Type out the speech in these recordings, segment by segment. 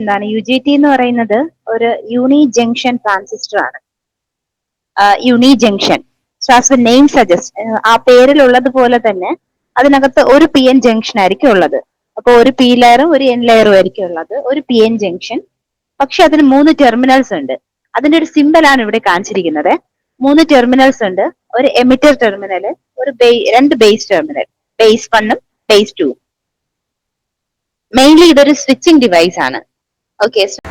എന്താണ് U G T എന്ന് പറയുന്നത് ഒരു യൂണി ജംഗ്ഷൻ ട്രാൻസിസ്റ്റർ ആണ്. Unijunction so as name suggest ആ പേരിലുള്ളത് പോലെ തന്നെ അതിനകത്ത് ഒരു പി എൻ ജംഗ്ഷൻ ആയിരിക്കും ഉള്ളത്. അപ്പൊ ഒരു പി ലെയറും ഒരു എൻ ലെയറും ആയിരിക്കും ഉള്ളത്. ഒരു പി എൻ ജംഗ്ഷൻ പക്ഷെ അതിന് മൂന്ന് ടെർമിനൽസ് ഉണ്ട്. അതിന്റെ ഒരു സിമ്പിൾ ആണ് ഇവിടെ കാണിച്ചിരിക്കുന്നത്. മൂന്ന് ടെർമിനൽസ് ഉണ്ട്. ഒരു എമിറ്റർ ടെർമിനൽ ഒരു രണ്ട് ബേസ് ടെർമിനൽ ബേസ് വണ്ണും ബേസ് ടു മെയിൻലി ഇതൊരു സ്വിച്ചിങ് ഡിവൈസ് ആണ്.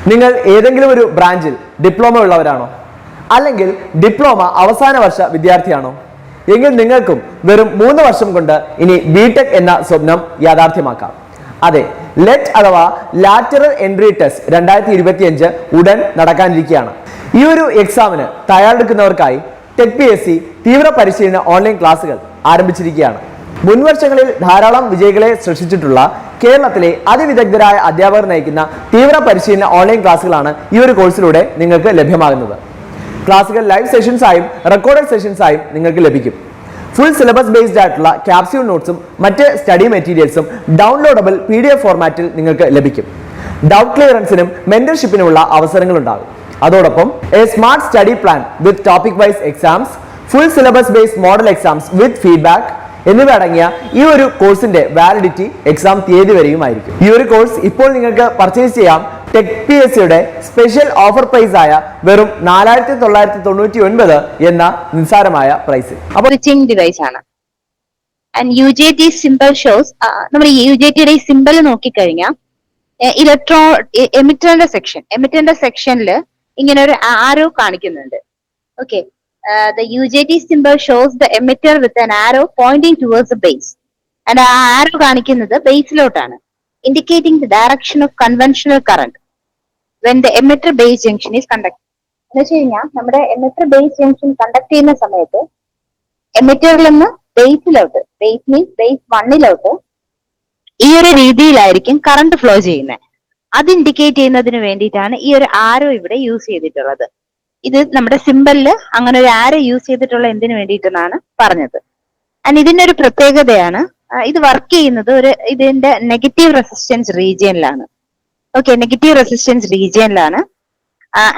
നിങ്ങൾ ഏതെങ്കിലും ഒരു ബ്രാഞ്ചിൽ ഡിപ്ലോമ ഉള്ളവരാണോ? അല്ലെങ്കിൽ ഡിപ്ലോമ അവസാന വർഷ വിദ്യാർത്ഥിയാണോ? എങ്കിൽ നിങ്ങൾക്കും വെറും മൂന്ന് വർഷം കൊണ്ട് ഇനി ബിടെക് എന്ന സ്വപ്നം യാഥാർത്ഥ്യമാക്കാം. അതെ ലെറ്റ് അഥവാ ലാറ്ററൽ എൻട്രി ടെസ്റ്റ് രണ്ടായിരത്തി ഇരുപത്തിയഞ്ച് ഉടൻ നടക്കാനിരിക്കുകയാണ്. ഈ ഒരു എക്സാമിന് തയ്യാറെടുക്കുന്നവർക്കായി ടെക് പി എസ് സി തീവ്ര പരിശീലന ഓൺലൈൻ ക്ലാസുകൾ ആരംഭിച്ചിരിക്കുകയാണ്. മുൻവർഷങ്ങളിൽ ധാരാളം വിജയികളെ സൃഷ്ടിച്ചിട്ടുള്ള കേരളത്തിലെ അതിവിദഗ്ധരായ അധ്യാപകർ നയിക്കുന്ന തീവ്ര പരിശീലന ഓൺലൈൻ ക്ലാസ്സുകളാണ് ഈ ഒരു കോഴ്സിലൂടെ നിങ്ങൾക്ക് ലഭ്യമാകുന്നത്. ക്ലാസ്സുകൾ ലൈവ് സെഷൻസ് ആയും റെക്കോർഡഡ് സെഷൻസ് ആയും നിങ്ങൾക്ക് ലഭിക്കും. ഫുൾ സിലബസ് ബേസ്ഡ് ആയിട്ടുള്ള ക്യാപ്സ്യൂൾ നോട്ട്സും മറ്റ് സ്റ്റഡി മെറ്റീരിയൽസും ഡൗൺലോഡബിൾ പി ഡി എഫ് ഫോർമാറ്റിൽ നിങ്ങൾക്ക് ലഭിക്കും. ഡൗട്ട് ക്ലിയറൻസിനും മെന്റർഷിപ്പിനുമുള്ള അവസരങ്ങൾ ഉണ്ടാകും അതോടൊപ്പം a smart study plan with topic wise exams full syllabus based model exams with feedback എന്നിവ അടങ്ങിയ ഈ ഒരു കോഴ്സിന്റെ വാലിഡിറ്റി എക്സാം തീയതി വരെയുമായിരിക്കും ഈ ഒരു കോഴ്സ് ഇപ്പോൾ നിങ്ങൾക്ക് പർച്ചേസ് ചെയ്യാം. ടെക് പി എസ് സിയുടെ സ്പെഷ്യൽ ഓഫർ പ്രൈസ് ആയ വെറും നാലായിരത്തി തൊള്ളായിരത്തി തൊണ്ണൂറ്റി ഒൻപത് എന്ന നിസ്സാരമായ പ്രൈസ് അപ്പോൾ ഡിവൈസ് ആണ് ആൻഡ് ഷോസ് സിമ്പിൾ നോക്കിക്കഴിഞ്ഞാൽ ഇലക്ട്രോ എമിറ്ററിന്റെ സെക്ഷൻ എമിറ്ററിന്റെ സെക്ഷനിൽ ഇങ്ങനെ ഒരു ആരോ കാണിക്കുന്നുണ്ട്. Okay the U J T simple shows the emitter with an arrow pointing towards the base and ആ ആരോ കാണിക്കുന്നത് ബേസിലോട്ടാണ് indicating the direction of conventional current when the emitter base junction is conduct എന്ന് വെച്ച് കഴിഞ്ഞാൽ നമ്മുടെ emitter base junction conduct ചെയ്യുന്ന സമയത്ത് എമിറ്ററിൽ നിന്ന് ബേസിലോട്ട് ബേസ് മീൻസ് ബേസ് വണ്ണിലോട്ട് ഈ ഒരു രീതിയിലായിരിക്കും കറണ്ട് ഫ്ലോ ചെയ്യുന്നത്. അത് ഇൻഡിക്കേറ്റ് ചെയ്യുന്നതിന് വേണ്ടിയിട്ടാണ് ഈ ഒരു ആരോ ഇവിടെ യൂസ് ചെയ്തിട്ടുള്ളത്. ഇത് നമ്മുടെ സിമ്പലിൽ അങ്ങനെ ഒരു ആര യൂസ് ചെയ്തിട്ടുള്ള എന്തിനു വേണ്ടിയിട്ടെന്നാണ് പറഞ്ഞത്. ആൻഡ് ഇതിന്റെ ഒരു പ്രത്യേകതയാണ് ഇത് വർക്ക് ചെയ്യുന്നത് ഒരു ഇതിന്റെ നെഗറ്റീവ് റെസിസ്റ്റൻസ് റീജിയനിലാണ് ഓക്കെ നെഗറ്റീവ് റെസിസ്റ്റൻസ് റീജിയനിലാണ്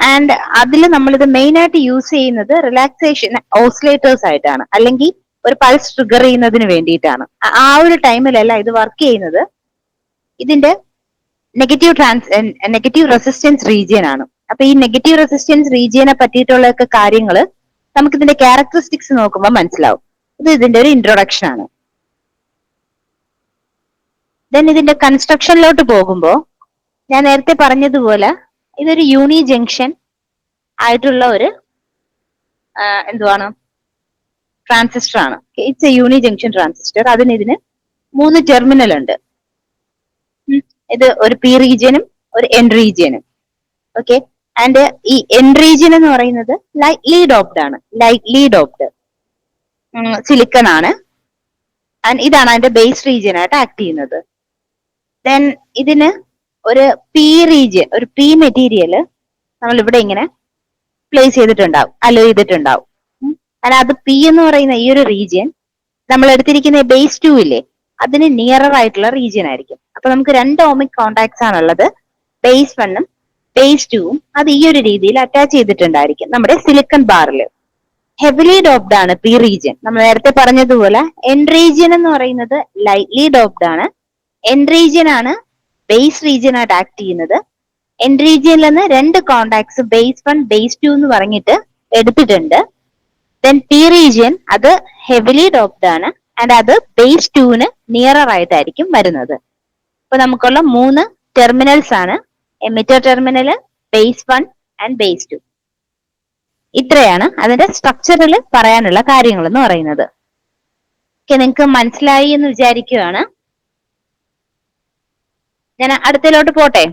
ആൻഡ് അതിൽ നമ്മൾ ഇത് മെയിൻ ആയിട്ട് യൂസ് ചെയ്യുന്നത് റിലാക്സേഷൻ ഓസിലേറ്റേഴ്സ് ആയിട്ടാണ്. അല്ലെങ്കിൽ ഒരു പൾസ് ട്രിഗർ ചെയ്യുന്നതിന് വേണ്ടിയിട്ടാണ്. ആ- ഒരു ടൈമിലല്ല ഇത് വർക്ക് ചെയ്യുന്നത്. ഇതിന്റെ negative trans negative resistance region ആണ്. അപ്പൊ ഈ നെഗറ്റീവ് റെസിസ്റ്റൻസ് റീജിയനെ പറ്റിയിട്ടുള്ളൊക്കെ കാര്യങ്ങൾ നമുക്ക് ഇതിന്റെ ക്യാരക്ടറിസ്റ്റിക്സ് നോക്കുമ്പോൾ മനസ്സിലാവും. ഇത് ഇതിന്റെ ഒരു ഇൻട്രൊഡക്ഷൻ ആണ്. ദെൻ ഇതിന്റെ കൺസ്ട്രക്ഷനിലോട്ട് പോകുമ്പോൾ ഞാൻ നേരത്തെ പറഞ്ഞതുപോലെ ഇതൊരു യൂണി ജംഗ്ഷൻ ആയിട്ടുള്ള ഒരു എന്തുവാണ്? ട്രാൻസിസ്റ്റർ ആണ്. It's a unijunction transistor അതിന് ഇതിന് മൂന്ന് ടെർമിനൽ ഉണ്ട്. ഇത് ഒരു പി റീജിയനും ഒരു എൻ റീജിയനും ഓക്കെ ആൻഡ് ഈ എൻ റീജിയൻ എന്ന് പറയുന്നത് ലൈറ്റ്ലി ഡോപ്ഡ് ആണ്. ലൈറ്റ്ലി ഡോപ്ഡ് സിലിക്കൺ ആണ്. ആൻഡ് ഇതാണ് അതിന്റെ ബേസ് റീജിയൻ ആയിട്ട് ആക്ട് ചെയ്യുന്നത്. ദെൻ ഇതിന് ഒരു പി റീജിയൻ ഒരു പി മെറ്റീരിയൽ നമ്മൾ ഇവിടെ ഇങ്ങനെ പ്ലേസ് ചെയ്തിട്ടുണ്ടാവും അലോ ചെയ്തിട്ടുണ്ടാവും. അല്ല അത് പി എന്ന് പറയുന്ന ഈ ഒരു റീജിയൻ നമ്മൾ എടുത്തിരിക്കുന്ന ബേസ് ടു ഇല്ലേ അതിന് നിയറർ ആയിട്ടുള്ള റീജിയൻ ആയിരിക്കും. അപ്പൊ നമുക്ക് രണ്ട് ഓമിക് കോണ്ടാക്ട്സ് ആണുള്ളത്. ബേസ് വണ്ണും ടുവും അത് ഈ ഒരു രീതിയിൽ അറ്റാച്ച് ചെയ്തിട്ടുണ്ടായിരിക്കും നമ്മുടെ സിലിക്കൺ ബാറിൽ ഹെവിലി ഡോപ്ഡ് ആണ് പി റീജിയൻ നമ്മൾ നേരത്തെ പറഞ്ഞതുപോലെ എൻ റീജിയൻ എന്ന് പറയുന്നത് ലൈറ്റ്ലി ഡോപ്ഡ് ആണ്. എൻ റീജിയൻ ആണ് ബേസ് റീജിയൻ ആയിട്ട് ആക്ട് ചെയ്യുന്നത്. എൻ റീജിയനിൽ നിന്ന് രണ്ട് contacts base one base two എന്ന് പറഞ്ഞിട്ട് എടുത്തിട്ടുണ്ട്. ദെൻ പി റീജിയൻ അത് ഹെവിലി ഡോപ്ഡ് ആണ് ആൻഡ് അത് ബേസ് ടുവിന് നിയറർ ആയിട്ടായിരിക്കും വരുന്നത്. അപ്പൊ നമുക്കുള്ള മൂന്ന് ടെർമിനൽസ് ആണ്. Emitter terminal base one and base two ഇത്രയാണ് അതിന്റെ സ്ട്രക്ചറിൽ പറയാനുള്ള കാര്യങ്ങൾ എന്ന് പറയുന്നത്. ഓക്കെ നിങ്ങൾക്ക് മനസ്സിലായി എന്ന് വിചാരിക്കുകയാണ് ഞാൻ അടുത്തയിലോട്ട് പോട്ടെ.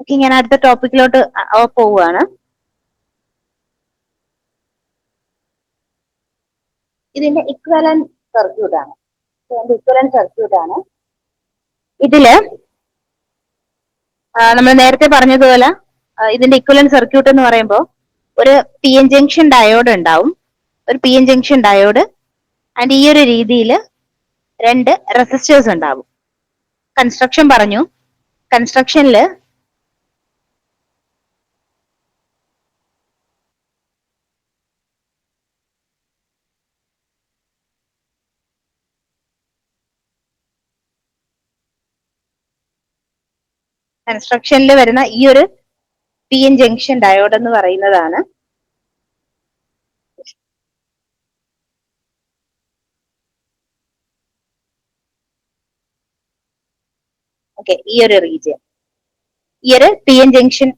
ഓക്കെ ഞാൻ അടുത്ത ടോപ്പിക്കിലോട്ട് പോവുകയാണ്. ഇതിന്റെ ഇക്വലൻ സർക്യൂട്ട് ആണ്. ഇക്വലൻ സർക്യൂട്ട് ആണ്. ഇതിൽ നമ്മൾ നേരത്തെ പറഞ്ഞതുപോലെ ഇതിന്റെ ഇക്വലൻ സർക്യൂട്ട് എന്ന് പറയുമ്പോൾ ഒരു പി എൻ ജംഗ്ഷൻ ഡയോഡ് ഉണ്ടാവും. ഒരു P N junction diode and ഈ ഒരു രീതിയിൽ രണ്ട് റെസിസ്റ്റേഴ്സ് ഉണ്ടാവും. കൺസ്ട്രക്ഷൻ പറഞ്ഞു. കൺസ്ട്രക്ഷനിൽ കൺസ്ട്രക്ഷനിൽ വരുന്ന ഈ ഒരു പി എൻ ജംഗ്ഷൻ ഡയോഡ് എന്ന് പറയുന്നതാണ്. ഓക്കെ ഈ ഒരു റീജിയൻ ഈ ഒരു പി എൻ ജംഗ്ഷൻ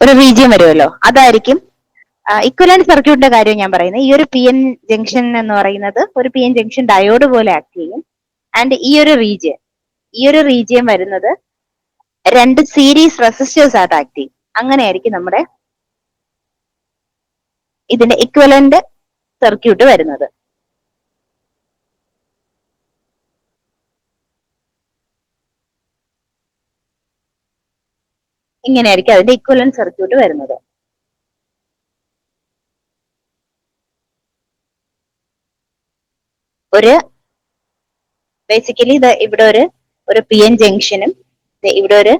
ഒരു റീജിയൻ വരുമല്ലോ. അതായിരിക്കും ഇക്വലന്റ് സർക്യൂട്ടിന്റെ കാര്യം ഞാൻ പറയുന്നത്. ഈ ഒരു പി എൻ ജംഗ്ഷൻ എന്ന് പറയുന്നത് ഒരു പി എൻ ജംഗ്ഷൻ ഡയോഡ് പോലെ ആക്ട് ചെയ്യും. ആൻഡ് ഈ ഒരു റീജിയൻ ഈ ഒരു റീജിയൻ വരുന്നത് രണ്ട് സീരീസ് റെസിസ്റ്റേഴ്സ് ആയിട്ട് ആക്ട് ചെയ്യും. അങ്ങനെയായിരിക്കും നമ്മുടെ ഇതിന്റെ ഇക്വലന്റ് സർക്യൂട്ട് വരുന്നത്. ഇങ്ങനെയായിരിക്കും അതിന്റെ ഇക്വലന്റ് സർക്യൂട്ട് വരുന്നത്. ഒരു ബേസിക്കലി ഇത് ഇവിടെ ഒരു ഒരു പി എൻ ജംഗ്ഷനും ഇവിടെ ഒരു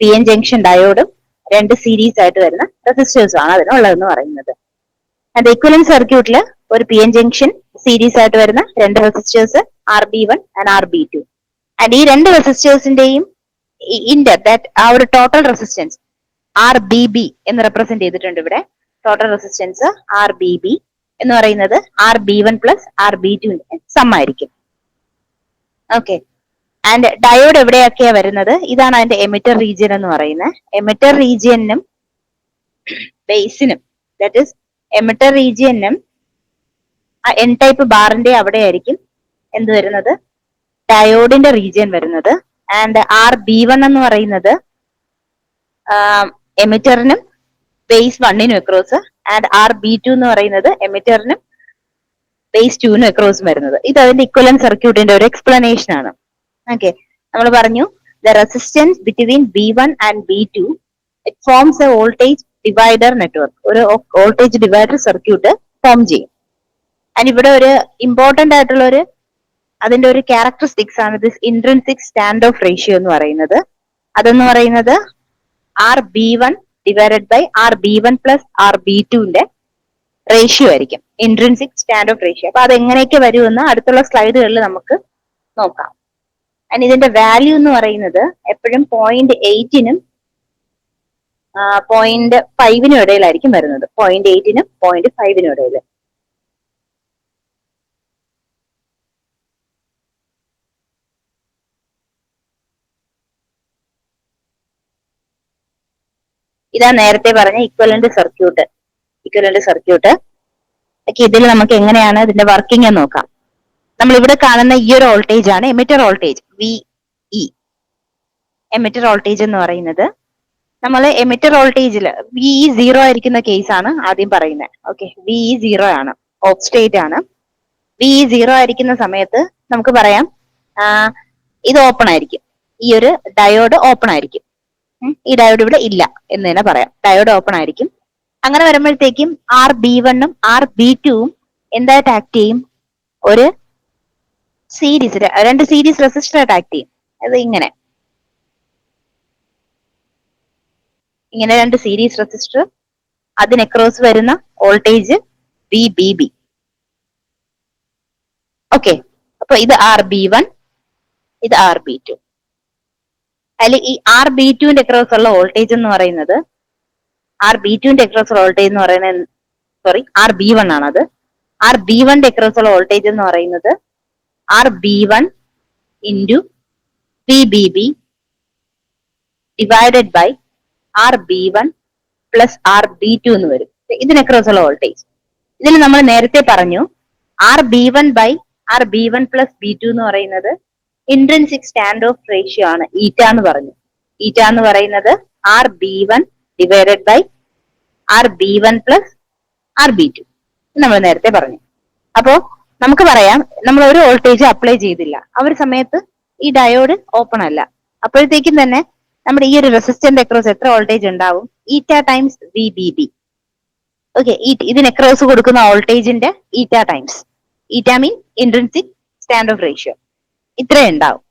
പി എൻ ജംഗ്ഷൻ ഡയോഡും രണ്ട് സീരീസ് ആയിട്ട് വരുന്ന റെസിസ്റ്റേഴ്സും ആണ് അതിനുള്ളതെന്ന് പറയുന്നത്. അത് ഇക്വലൻ സർക്യൂട്ടിൽ ഒരു പി എൻ ജംഗ്ഷൻ സീരീസ് ആയിട്ട് വരുന്ന രണ്ട് resistors R B one and R B two and ഈ രണ്ട് റെസിസ്റ്റേഴ്സിന്റെയും ഇൻഡർ ദാറ്റ് ആ ഒരു total resistance R B B എന്ന് റെപ്രസെന്റ് ചെയ്തിട്ടുണ്ട് ഇവിടെ. Total resistance R B B എന്ന് പറയുന്നത് R B one plus R B ടുവിന്റെ സമ്മായിരിക്കും. ഓക്കെ ആൻഡ് ഡയോഡ് എവിടെയൊക്കെയാ വരുന്നത്? ഇതാണ് അതിന്റെ എമിറ്റർ റീജിയൻ എന്ന് പറയുന്നത്. എമിറ്റർ റീജിയനും ബേസിനും ദാറ്റ് ഇസ് എമിറ്റർ റീജിയനും ആ എൻ ടൈപ്പ് ബാറിന്റെ അവിടെ ആയിരിക്കും എന്ത് വരുന്നത്? ഡയോഡിന്റെ റീജിയൻ വരുന്നത്. ആൻഡ് ആർ ബി വൺ എന്ന് പറയുന്നത് എമിറ്ററിനും base വണ്ണിനും across and R B two എന്ന് പറയുന്നത് എമിറ്ററിനും ബേസ് ടുവിനും എക്രോസും വരുന്നത്. ഇത് അതിന്റെ ഇക്വലൻ സർക്യൂട്ടിന്റെ ഒരു എക്സ്പ്ലനേഷൻ ആണ്. ഓക്കെ നമ്മൾ പറഞ്ഞു the resistance between B one and B two it forms a voltage divider network ഒരു വോൾട്ടേജ് ഡിവൈഡർ സർക്യൂട്ട് ഫോം ചെയ്യും. ആൻഡ് ഇവിടെ ഒരു ഇമ്പോർട്ടന്റ് ആയിട്ടുള്ള ഒരു അതിന്റെ ഒരു ക്യാരക്ടറിസ്റ്റിക്സ് ആണ് this intrinsic stand off ratio എന്ന് പറയുന്നത്. അതെന്ന് പറയുന്നത് R B one divided by R B one plus R B ടുവിന്റെ റേഷ്യോ ആയിരിക്കും. ഇൻട്രൻസിക് സ്റ്റാൻഡ് ഓഫ് റേഷ്യോ അപ്പൊ അത് എങ്ങനെയൊക്കെ വരുമെന്ന് അടുത്തുള്ള സ്ലൈഡുകളിൽ നമുക്ക് നോക്കാം. ആൻഡ് ഇതിന്റെ വാല്യൂ എന്ന് പറയുന്നത് എപ്പോഴും പോയിന്റ് എയ്റ്റിനും പോയിന്റ് ഫൈവിനും ഇടയിലായിരിക്കും വരുന്നത്. പോയിന്റ് എയ്റ്റിനും പോയിന്റ് ഫൈവിനും ഇടയിൽ. ഇതാ നേരത്തെ പറഞ്ഞ ഇക്വലന്റ് സർക്യൂട്ട് ഇക്വലന്റ് സർക്യൂട്ട് ഇതിൽ നമുക്ക് എങ്ങനെയാണ് ഇതിന്റെ വർക്കിംഗ് നോക്കാം. നമ്മൾ ഇവിടെ കാണുന്ന ഈ ഒരു വോൾട്ടേജ് ആണ് emitter voltage V E emitter voltage എന്ന് പറയുന്നത് നമ്മൾ എമിറ്റർ വോൾട്ടേജിൽ വി ഇ സീറോ ആയിരിക്കുന്ന കേസ് ആണ് ആദ്യം പറയുന്നത് ഓക്കെ വി ഇ സീറോ ആണ് ഓഫ് സ്റ്റേറ്റ് ആണ്. വി ഇ സീറോ ആയിരിക്കുന്ന സമയത്ത് നമുക്ക് പറയാം ഇത് ഓപ്പൺ ആയിരിക്കും. ഈ ഒരു ഡയോഡ് ഓപ്പൺ ആയിരിക്കും. ഈ ഡയോഡ് ഇവിടെ ഇല്ല എന്ന് തന്നെ പറയാം. ഡയോഡ് ഓപ്പൺ ആയിരിക്കും. അങ്ങനെ വരുമ്പോഴത്തേക്കും ആർ ബി വണ്ണും ആർ ബി ടുവും എന്തായിട്ട് ആക്ട് ചെയ്യും? ഒരു സീരീസ് രണ്ട് സീരീസ് റെസിസ്റ്റർ ആയിട്ട് ആക്ട് ചെയ്യും. അത് ഇങ്ങനെ. ഇങ്ങനെ രണ്ട് സീരീസ് റെസിസ്റ്റർ അതിന് അക്രോസ് വരുന്ന voltage V B B okay അപ്പൊ ഇത് ആർ ബി വൺ ഇത് ആർ ബി ടു അതിൽ ഈ ആർ ബി ടുവിന്റെ അക്രോസ് ഉള്ള വോൾട്ടേജ് എന്ന് പറയുന്നത് ആർ ബി ടുവിന്റെ അക്രോസ് ഉള്ള വോൾട്ടേജ് എന്ന് പറയുന്നത് സോറി ആർ ബി വൺ ആണത്. ആർ ബി വണ്ണിന്റെ അക്രോസ് ഉള്ള വോൾട്ടേജ് എന്ന് പറയുന്നത് R B one into P B B divided by R B one plus R B two എന്ന് വരും. ഇതിന് അക്രോസ് വോൾട്ടേജ് ഇതിൽ നമ്മൾ നേരത്തെ പറഞ്ഞു R B one by R B one plus B two എന്ന് പറയുന്നത് ഇൻട്രൻസിക് സ്റ്റാൻഡ് ഓഫ് റേഷ്യോ ആണ്. ഈറ്റ എന്ന് പറഞ്ഞു. ഈറ്റ എന്ന് പറയുന്നത് R B one divided by R B one plus R B two നമ്മൾ നേരത്തെ പറഞ്ഞു. അപ്പോ നമുക്ക് പറയാം നമ്മൾ ഒരു വോൾട്ടേജ് അപ്ലൈ ചെയ്തില്ല. ആ ഒരു സമയത്ത് ഈ ഡയോഡ് ഓപ്പൺ അല്ല. അപ്പോഴത്തേക്കും തന്നെ നമ്മുടെ ഈ ഒരു റെസിസ്റ്റന്റ് അക്രോസ് എത്ര വോൾട്ടേജ് ഉണ്ടാവും? Eta times V B B okay ഇതിന് അക്രോസ് കൊടുക്കുന്ന വോൾട്ടേജിന്റെ eta times eta mean intrinsic stand off ratio ഇത്രയും ഉണ്ടാവും.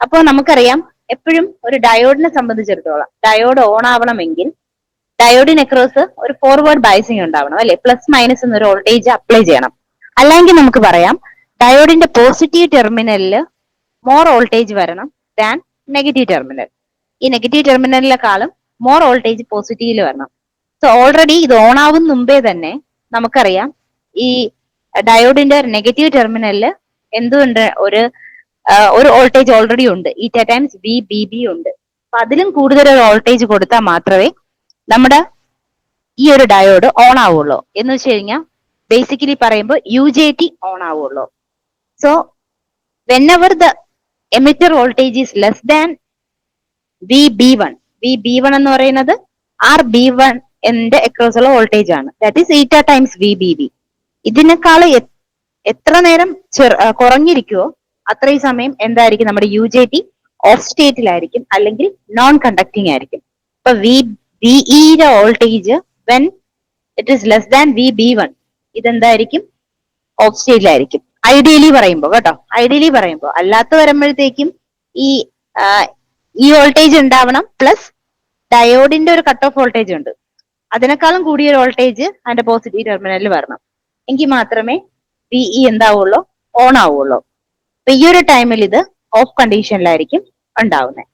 അപ്പോൾ നമുക്കറിയാം എപ്പോഴും ഒരു ഡയോഡിനെ സംബന്ധിച്ചിടത്തോളം ഡയോഡ് ഓൺ ആവണമെങ്കിൽ ഡയോഡിന് അക്രോസ് ഒരു ഫോർവേഡ് ബയസിങ് ഉണ്ടാവണം അല്ലെ? പ്ലസ് മൈനസ് എന്നൊരു വോൾട്ടേജ് അപ്ലൈ ചെയ്യണം. അല്ലെങ്കിൽ നമുക്ക് പറയാം ഡയോഡിന്റെ പോസിറ്റീവ് ടെർമിനലിൽ മോർ വോൾട്ടേജ് വരണം ദാൻ നെഗറ്റീവ് ടെർമിനൽ ഈ നെഗറ്റീവ് ടെർമിനലിനെക്കാളും മോർ വോൾട്ടേജ് പോസിറ്റീവിൽ വരണം. സോ ഓൾറെഡി ഇത് ഓൺ ആവുന്ന മുമ്പേ തന്നെ നമുക്കറിയാം ഈ ഡയോഡിന്റെ നെഗറ്റീവ് ടെർമിനലിൽ എന്തുണ്ട്? ഒരു ഒരു വോൾട്ടേജ് ഓൾറെഡി ഉണ്ട്. ഈറ്റ ടൈംസ് ബി ബി ബി ഉണ്ട്. അപ്പൊ അതിലും കൂടുതൽ ഒരു വോൾട്ടേജ് കൊടുത്താൽ മാത്രമേ നമ്മുടെ ഈ ഒരു ഡയോഡ് ഓൺ ആവുള്ളൂ. എന്ന് വെച്ച് കഴിഞ്ഞാൽ ബേസിക്കലി പറയുമ്പോൾ യു ജെ ടി ഓൺ ആവുള്ളൂ. So whenever the emitter voltage is less than V B one V B one എന്ന് പറയുന്നത് ആർ ബി വൺ എന്റെ അക്രോസ് ഉള്ള വോൾട്ടേജ് ആണ്. That is eta times V B B ഇതിനേക്കാൾ എത്ര നേരം കുറഞ്ഞിരിക്കുവോ അത്രയും സമയം എന്തായിരിക്കും? നമ്മുടെ യു ജെ ടി ഓഫ് സ്റ്റേറ്റിലായിരിക്കും അല്ലെങ്കിൽ നോൺ കണ്ടക്ടിങ് ആയിരിക്കും. ഇപ്പൊ V ബിഇയുടെ voltage when it is less than V B one ഇതെന്തായിരിക്കും? Off സ്റ്റേജിലായിരിക്കും ഐഡിയലി പറയുമ്പോൾ കേട്ടോ. ഐഡിയലി പറയുമ്പോൾ അല്ലാത്ത വരുമ്പോഴത്തേക്കും ഈ ഈ വോൾട്ടേജ് ഉണ്ടാവണം പ്ലസ് ഡയോഡിന്റെ ഒരു കട്ട് ഓഫ് വോൾട്ടേജ് ഉണ്ട്. അതിനേക്കാളും കൂടിയ ഒരു വോൾട്ടേജ് അതിന്റെ പോസിറ്റീവ് ടെർമിനലിൽ വരണം. എങ്കിൽ മാത്രമേ വി ഇ എന്താവുള്ളൂ? ഓൺ ആവുള്ളൂ. അപ്പൊ ഈ ഒരു ടൈമിൽ ഇത് ഓഫ് കണ്ടീഷനിലായിരിക്കും ഉണ്ടാവുന്നത്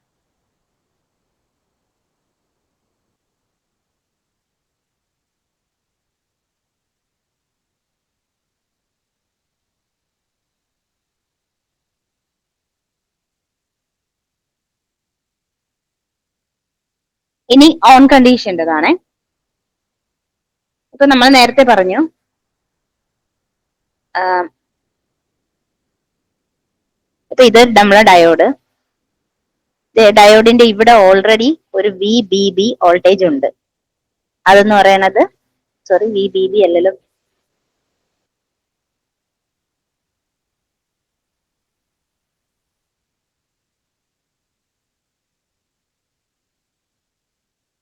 ഇനി ഓൺ കണ്ടീഷന്റെതാണേ ഇപ്പൊ നമ്മൾ നേരത്തെ പറഞ്ഞു അപ്പൊ ഇത് നമ്മളെ ഡയോഡ് ഡയോഡിന്റെ ഇവിടെ ഓൾറെഡി ഒരു വി ബി ബി വോൾട്ടേജ് ഉണ്ട്. അതെന്ന് പറയണത് സോറി വി ബി ബി അല്ലല്ലോ.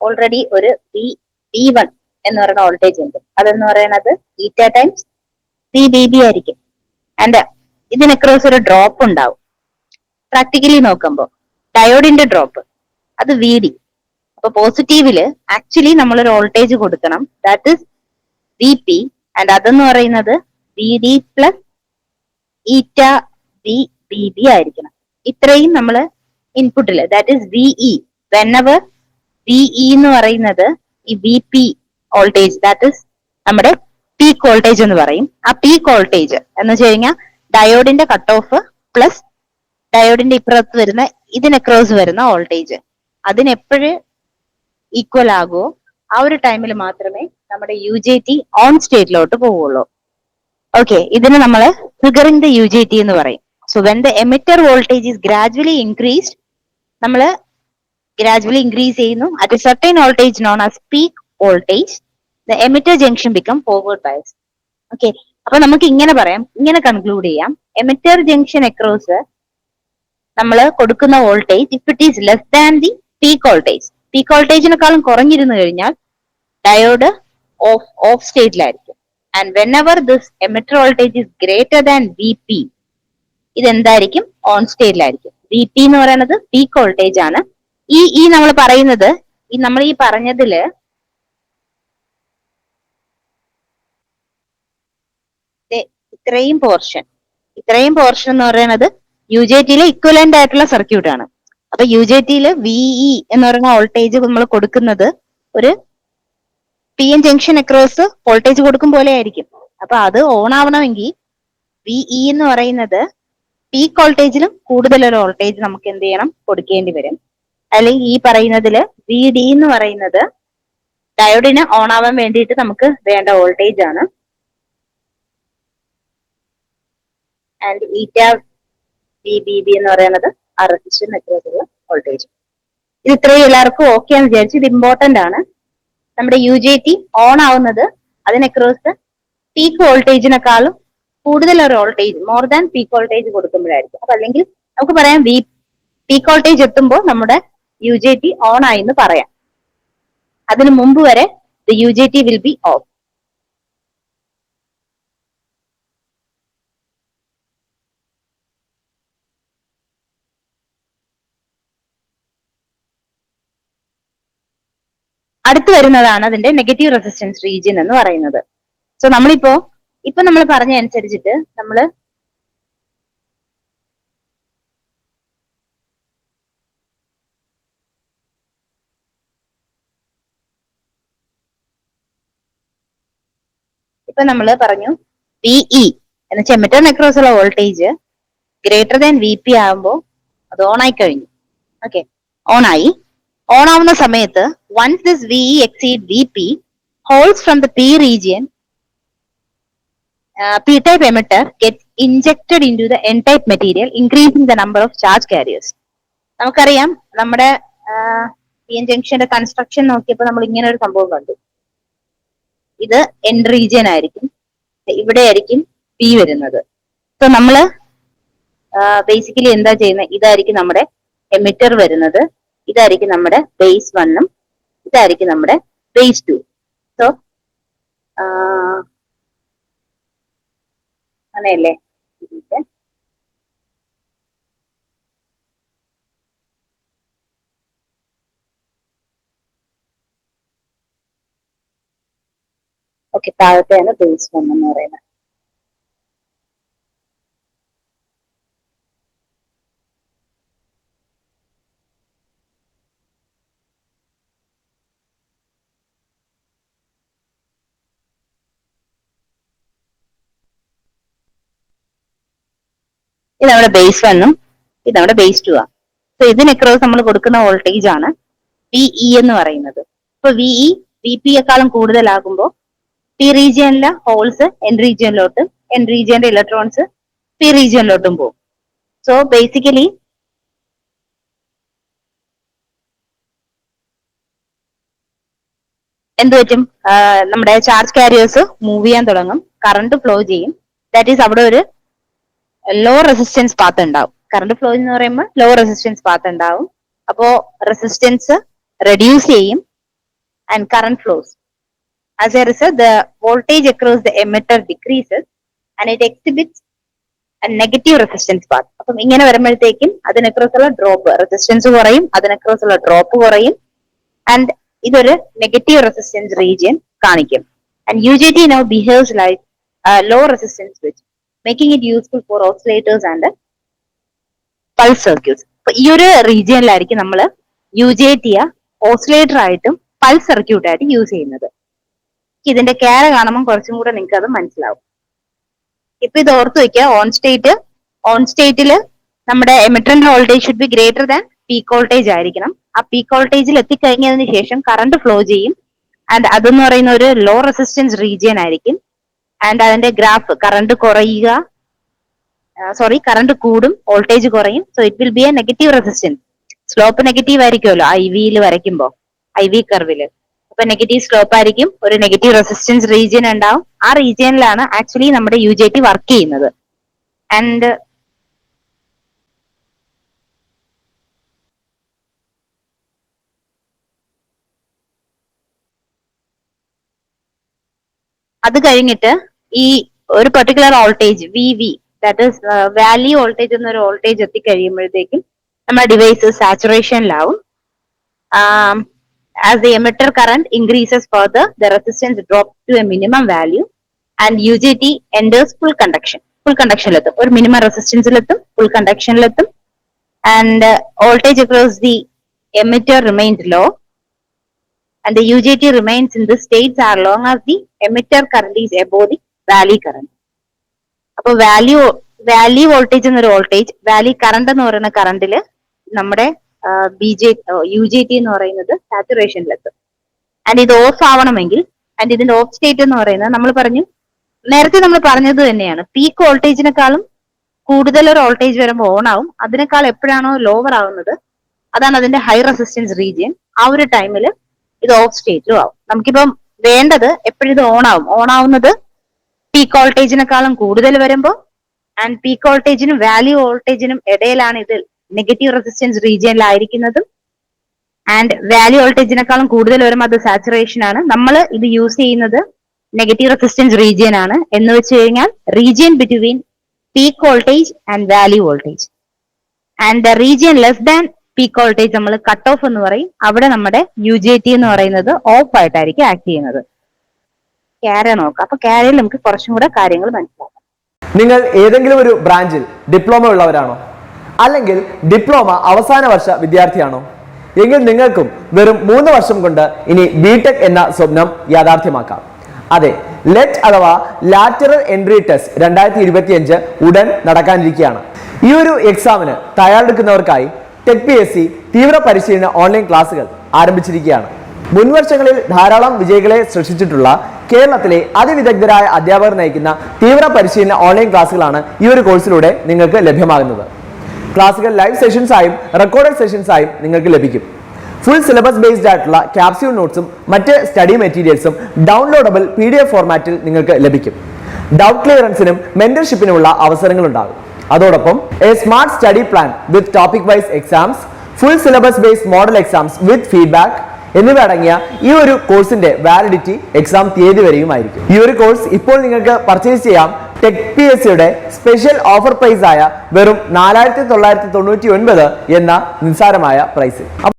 ഓൾറെഡി ഒരു വി വി വൺ എന്ന് പറയുന്ന വോൾട്ടേജ് ഉണ്ട്. അതെന്ന് പറയുന്നത് eta times V B B ആയിരിക്കും. ആൻഡ് ഇതിന് അക്രോസ് ഒരു ഡ്രോപ്പ് ഉണ്ടാവും. പ്രാക്ടിക്കലി നോക്കുമ്പോൾ ഡയോഡിന്റെ ഡ്രോപ്പ് അത് വി ഡി അപ്പൊ പോസിറ്റീവിൽ ആക്ച്വലി നമ്മൾ ഒരു വോൾട്ടേജ് കൊടുക്കണം. That is V P and അതെന്ന് പറയുന്നത് V D plus eta V B B ആയിരിക്കണം. ഇത്രയും നമ്മൾ ഇൻപുട്ടിൽ that is V E whenever V E എന്ന് പറയുന്നത് ഈ V P voltage that is നമ്മുടെ പീക്ക് വോൾട്ടേജ് എന്ന് പറയും. ആ പീക്ക് വോൾട്ടേജ് എന്ന് വെച്ച് കഴിഞ്ഞാൽ ഡയോഡിന്റെ കട്ട് ഓഫ് പ്ലസ് ഡയോഡിന്റെ ഇപ്പുറത്ത് വരുന്ന ഇതിനെ ക്രോസ് വരുന്ന വോൾട്ടേജ് അതിനെപ്പോഴ് ഈക്വൽ ആകുമോ ആ ഒരു ടൈമിൽ മാത്രമേ നമ്മുടെ യു ജെ ടി ഓൺ സ്റ്റേറ്റിലോട്ട് പോവുള്ളൂ. ഓക്കെ ഇതിന് നമ്മൾ triggering the U J T എന്ന് പറയും. So when the emitter voltage is gradually increased നമ്മൾ ഗ്രാജുവലി ഇൻക്രീസ് ചെയ്യുന്നു. At a certain voltage non as peak voltage the emitter junction become forward bias okay അപ്പൊ നമുക്ക് ഇങ്ങനെ പറയാം. ഇങ്ങനെ കൺക്ലൂഡ് ചെയ്യാം. എമിറ്റർ ജംഗ്ഷൻ അക്രോസ് നമ്മൾ കൊടുക്കുന്ന voltage if it is less than the peak voltage peak വോൾട്ടേജിനെക്കാളും കുറഞ്ഞിരുന്നു കഴിഞ്ഞാൽ diode off off സ്റ്റേജിലായിരിക്കും and whenever this emitter voltage is greater than V P ഇതെന്തായിരിക്കും? On സ്റ്റേജിലായിരിക്കും വി പി എന്ന് പറയുന്നത് പീക്ക് വോൾട്ടേജ് ആണ്. ഈ ഈ നമ്മൾ പറയുന്നത് ഈ നമ്മൾ ഈ പറഞ്ഞതിൽ ഇത്രയും പോർഷൻ. ഇത്രയും പോർഷൻ എന്ന് പറയുന്നത് യു ജെ ടിയിലെ ഇക്വലന്റ് ആയിട്ടുള്ള സർക്യൂട്ട് ആണ്. അപ്പൊ യു ജെ ടിയിൽ വിഇ എന്ന് പറയുന്ന വോൾട്ടേജ് നമ്മൾ കൊടുക്കുന്നത് ഒരു P N junction across voltage കൊടുക്കും പോലെ ആയിരിക്കും. അപ്പൊ അത് ഓൺ ആവണമെങ്കിൽ വിഇ എന്ന് പറയുന്നത് പീക്ക് വോൾട്ടേജിലും കൂടുതൽ ഒരു വോൾട്ടേജ് നമുക്ക് എന്ത് ചെയ്യണം? കൊടുക്കേണ്ടി വരും. അല്ലെങ്കിൽ ഈ പറയുന്നതിൽ വി ഡി എന്ന് പറയുന്നത് ഡയോഡിന് ഓൺ ആവാൻ വേണ്ടിയിട്ട് നമുക്ക് വേണ്ട വോൾട്ടേജ് ആണ്. ആൻഡ് ഈറ്റ വി ബി ബി എന്ന് പറയുന്നത് ആ റെസിസ്റ്റർ നെറ്റ്വർക്കുള്ള വോൾട്ടേജ് ഇത് ഇത്രയും എല്ലാവർക്കും ഓക്കെ എന്ന് വിചാരിച്ചു ഇത് ഇമ്പോർട്ടന്റ് ആണ്. നമ്മുടെ യു ജെ ടി ഓൺ ആവുന്നത് അതിനക്രോസ് പീക്ക് വോൾട്ടേജിനെക്കാളും കൂടുതൽ ഒരു voltage more than peak voltage കൊടുക്കുമ്പോഴായിരിക്കും. അപ്പൊ അല്ലെങ്കിൽ നമുക്ക് പറയാം വി പീക്ക് വോൾട്ടേജ് എത്തുമ്പോൾ നമ്മുടെ യു ജെ ടി ഓൺ ആയി എന്ന് പറയാം. അതിനു മുമ്പ് വരെ the U J T will be off അടുത്ത് വരുന്നതാണ് അതിന്റെ നെഗറ്റീവ് റെസിസ്റ്റൻസ് റീജിയൻ എന്ന് പറയുന്നത്. സോ നമ്മളിപ്പോ ഇപ്പൊ നമ്മൾ പറഞ്ഞ അനുസരിച്ചിട്ട് നമ്മൾ ഇപ്പൊ നമ്മൾ പറഞ്ഞു വിഇ എന്ന് വെച്ചാൽ എമിറ്റർ നെക്രോസ് ഉള്ള voltage greater than V P ആകുമ്പോൾ അത് ഓൺ ആയി കഴിഞ്ഞു. ഓക്കെ ഓൺ ആയി. ഓൺ ആവുന്ന സമയത്ത് once this E exceed V P holes from the P region P type emitter get injected in to the N type material increasing the number of charge carriers നമുക്കറിയാം നമ്മുടെ P N ജംഗ്ഷന്റെ construction നോക്കിയപ്പോൾ നമ്മൾ ഇങ്ങനെ ഒരു സംഭവം കണ്ടു. ഇത് എൻ റീജിയൻ ആയിരിക്കും. ഇവിടെ ആയിരിക്കും പി വരുന്നത്. സോ നമ്മൾ ബേസിക്കലി എന്താ ചെയ്യുന്നത് ഇതായിരിക്കും നമ്മുടെ എമിറ്റർ വരുന്നത്. ഇതായിരിക്കും നമ്മുടെ ബേസ് വണ്ണും ഇതായിരിക്കും നമ്മുടെ ബേസ് ടു സോ അങ്ങനെയല്ലേ? ഓക്കെ താഴത്തെയാണ് ബേസ് വൺ എന്ന് പറയുന്നത്. ഇത് നമ്മുടെ ബേസ് വണ്ണും ഇത് നമ്മുടെ ബേസ് ടു ആണ്. സോ ഇതിന് അക്രോസ് നമ്മൾ കൊടുക്കുന്ന വോൾട്ടേജ് ആണ്. വിഇ എന്ന് പറയുന്നത്. അപ്പൊ വി ഇ വി പി യെക്കാളും കൂടുതലാകുമ്പോൾ പി റീജിയനിലെ ഹോൾസ് എൻ റീജിയനിലോട്ടും എൻ റീജിയന്റെ ഇലക്ട്രോൺസ് പി റീജിയനിലോട്ടും പോകും സോ ബേസിക്കലി എന്ത് പറ്റും? നമ്മുടെ ചാർജ് കാരിയേഴ്സ് മൂവ് ചെയ്യാൻ തുടങ്ങും. കറണ്ട് ഫ്ലോ ചെയ്യും. ദാറ്റ് ഈസ് അവിടെ ഒരു ലോ റെസിസ്റ്റൻസ് പാത്ത് ഉണ്ടാവും. കറണ്ട് ഫ്ലോ എന്ന് പറയുമ്പോൾ ലോ റെസിസ്റ്റൻസ് പാത്ത് ഉണ്ടാവും. അപ്പോ റെസിസ്റ്റൻസ് റെഡ്യൂസ് ചെയ്യും. And current flows As a result, the voltage across the emitter decreases and it exhibits a negative resistance path. അപ്പം ഇങ്ങനെ വരുമ്പോഴത്തേക്കും അതിനക്രോസ് ഉള്ള ഡ്രോപ്പ് റെസിസ്റ്റൻസ് കുറയും അതിനക്രോസ് ഉള്ള ഡ്രോപ്പ് കുറയും. ആൻഡ് ഇതൊരു നെഗറ്റീവ് റെസിസ്റ്റൻസ് റീജിയൻ കാണിക്കും. And U J T now behaves like low resistance which making it useful for oscillators and pulse circuits ഈ ഒരു റീജിയനിലായിരിക്കും നമ്മൾ യു ജെ ടിയ ഓസിലേറ്റർ ആയിട്ടും പൾസ് സർക്യൂട്ട് ആയിട്ട് യൂസ് ചെയ്യുന്നത്. ഇതിന്റെ കെയർ കാണുമ്പോൾ കുറച്ചും കൂടെ നിങ്ങൾക്ക് അത് മനസ്സിലാവും. ഇപ്പൊ ഇത് ഓർത്ത് വെക്കുക ഓൺ സ്റ്റേറ്റ് ഓൺ സ്റ്റേറ്റിൽ നമ്മുടെ എമിട്രൻ voltage should be greater than peak voltage ആയിരിക്കണം. ആ പീക്ക് വോൾട്ടേജിൽ എത്തിക്കഴിഞ്ഞതിന് ശേഷം കറണ്ട് ഫ്ലോ ചെയ്യും. ആൻഡ് അതെന്ന് പറയുന്ന ഒരു ലോ റെസിസ്റ്റൻസ് റീജിയൻ ആയിരിക്കും. ആൻഡ് അതിന്റെ ഗ്രാഫ് കറണ്ട് കുറയുക. സോറി കറണ്ട് കൂടും വോൾട്ടേജ് കുറയും. So it will be a negative resistance slope negative ആയിരിക്കുമല്ലോ ഐ വിയിൽ വരയ്ക്കുമ്പോൾ ഐ വി കർവിൽ അപ്പൊ നെഗറ്റീവ് സ്ലോപ്പ് ആയിരിക്കും. ഒരു നെഗറ്റീവ് റെസിസ്റ്റൻസ് റീജിയൻ ഉണ്ടാവും. ആ റീജിയനിലാണ് ആക്ച്വലി നമ്മുടെ യു ജെ ടി വർക്ക് ചെയ്യുന്നത്. ആൻഡ് അത് കഴിഞ്ഞിട്ട് ഈ ഒരു particular voltage V V that is value voltage എന്നൊരു വോൾട്ടേജ് എത്തിക്കഴിയുമ്പോഴത്തേക്കും നമ്മുടെ ഡിവൈസ് സാച്ചുറേഷനിലാവും as the emitter current increases further the resistance drop to a minimum value and U J T enters full കണ്ടക്ഷനിലെത്തും ഒരു മിനിമം റെസിസ്റ്റൻസിലെത്തും full കണ്ടക്ഷനിലെത്തും and voltage across the emitter remains low and the UJT remains in the states as long as the emitter current is above the valley current. അപ്പൊ value value voltage എന്നൊരു voltage valley current എന്ന് പറയുന്ന കറണ്ടിൽ നമ്മുടെ B J U J T എന്ന് പറയുന്നത് സാച്ചുറേഷനിലെത്തും. And ഇത് ഓഫ് ആവണമെങ്കിൽ ആൻഡ് ഇതിന്റെ ഓഫ് സ്റ്റേറ്റ് എന്ന് പറയുന്നത് നമ്മൾ പറഞ്ഞു നേരത്തെ നമ്മൾ പറഞ്ഞത് തന്നെയാണ്. പീക്ക് വോൾട്ടേജിനെക്കാളും കൂടുതൽ ഒരു വോൾട്ടേജ് വരുമ്പോൾ ഓൺ ആവും. അതിനേക്കാൾ എപ്പോഴാണോ ലോവർ ആവുന്നത് അതാണ് അതിന്റെ ഹൈ റെസിസ്റ്റൻസ് റീജിയൻ ആ ഒരു ടൈമിൽ ഇത് ഓഫ് സ്റ്റേറ്റിലും ആവും. നമുക്കിപ്പം വേണ്ടത് എപ്പോഴും ഇത് ഓൺ ആവും. ഓൺ ആവുന്നത് പീക്ക് വോൾട്ടേജിനെക്കാളും കൂടുതൽ വരുമ്പോൾ ആൻഡ് പീക്ക് വോൾട്ടേജിനും വാല്യൂ വോൾട്ടേജിനും ഇടയിലാണ് ഇത് നെഗറ്റീവ് റെസിസ്റ്റൻസ് റീജിയനിലായിരിക്കുന്നതും ആൻഡ് വാല്യൂ വോൾട്ടേജിനേക്കാളും കൂടുതൽ വരുമ്പോൾ അത് സാച്ചുറേഷൻ ആണ്. നമ്മൾ ഇത് യൂസ് ചെയ്യുന്നത് നെഗറ്റീവ് റെസിസ്റ്റൻസ് റീജിയൻ ആണ്. എന്ന് വെച്ച് കഴിഞ്ഞാൽ region between peak voltage and value voltage and the region less than peak voltage നമ്മൾ കട്ട് ഓഫ് എന്ന് പറയും. അവിടെ നമ്മുടെ യു ജെ ടി എന്ന് പറയുന്നത് ഓഫ് ആയിട്ടായിരിക്കും ആക്ട് ചെയ്യുന്നത്. ക്യാര നോക്കാം. അപ്പൊ ക്യാരയിൽ നമുക്ക് കുറച്ചും കൂടെ കാര്യങ്ങൾ മനസ്സിലാക്കാം. നിങ്ങൾ ഏതെങ്കിലും ഒരു ബ്രാഞ്ചിൽ ഡിപ്ലോമ ഉള്ളവരാണോ? അല്ലെങ്കിൽ ഡിപ്ലോമ അവസാന വർഷ വിദ്യാർത്ഥിയാണോ? എങ്കിൽ നിങ്ങൾക്കും വെറും മൂന്ന് വർഷം കൊണ്ട് ഇനി ബിടെക് എന്ന സ്വപ്നം യാഥാർത്ഥ്യമാക്കാം. അതെ ലെറ്റ് അഥവാ ലാറ്ററൽ എൻട്രി ടെസ്റ്റ് രണ്ടായിരത്തി ഇരുപത്തിയഞ്ച് ഉടൻ നടക്കാനിരിക്കുകയാണ്. ഈ ഒരു എക്സാമിന് തയ്യാറെടുക്കുന്നവർക്കായി ടെക് പി എസ് സി തീവ്ര പരിശീലന ഓൺലൈൻ ക്ലാസുകൾ ആരംഭിച്ചിരിക്കുകയാണ്. മുൻവർഷങ്ങളിൽ ധാരാളം വിജയികളെ സൃഷ്ടിച്ചിട്ടുള്ള കേരളത്തിലെ അതിവിദഗ്ധരായ അധ്യാപകർ നയിക്കുന്ന തീവ്ര പരിശീലന ഓൺലൈൻ ക്ലാസ്സുകളാണ് ഈ ഒരു കോഴ്സിലൂടെ നിങ്ങൾക്ക് ലഭ്യമാകുന്നത്. ക്ലാസ്സുകൾ ലൈവ് സെഷൻസ് ആയും റെക്കോർഡഡ് സെഷൻസ് ആയും നിങ്ങൾക്ക് ലഭിക്കും. ഫുൾ സിലബസ് ബേസ്ഡ് ആയിട്ടുള്ള ക്യാപ്സ്യൂൾ നോട്ട്സും മറ്റ് സ്റ്റഡി മെറ്റീരിയൽസും ഡൗൺലോഡബിൾ പി ഡി എഫ് ഫോർമാറ്റിൽ നിങ്ങൾക്ക് ലഭിക്കും. ഡൗട്ട് ക്ലിയറൻസിനും മെന്റർഷിപ്പിനുമുള്ള അവസരങ്ങളുണ്ടാകും അതോടൊപ്പം a smart study plan with topic wise exams full syllabus based model exams with feedback എന്നിവ അടങ്ങിയ ഈ ഒരു കോഴ്സിന്റെ വാലിഡിറ്റി എക്സാം തീയതി വരെയുമായിരിക്കും ഈ ഒരു കോഴ്സ് ഇപ്പോൾ നിങ്ങൾക്ക് പർച്ചേസ് ചെയ്യാം ടെക് പി എസ് സിയുടെ സ്പെഷ്യൽ ഓഫർ പ്രൈസ് ആയ വെറും നാലായിരത്തി തൊള്ളായിരത്തി തൊണ്ണൂറ്റി ഒൻപത് എന്ന നിസ്സാരമായ പ്രൈസിൽ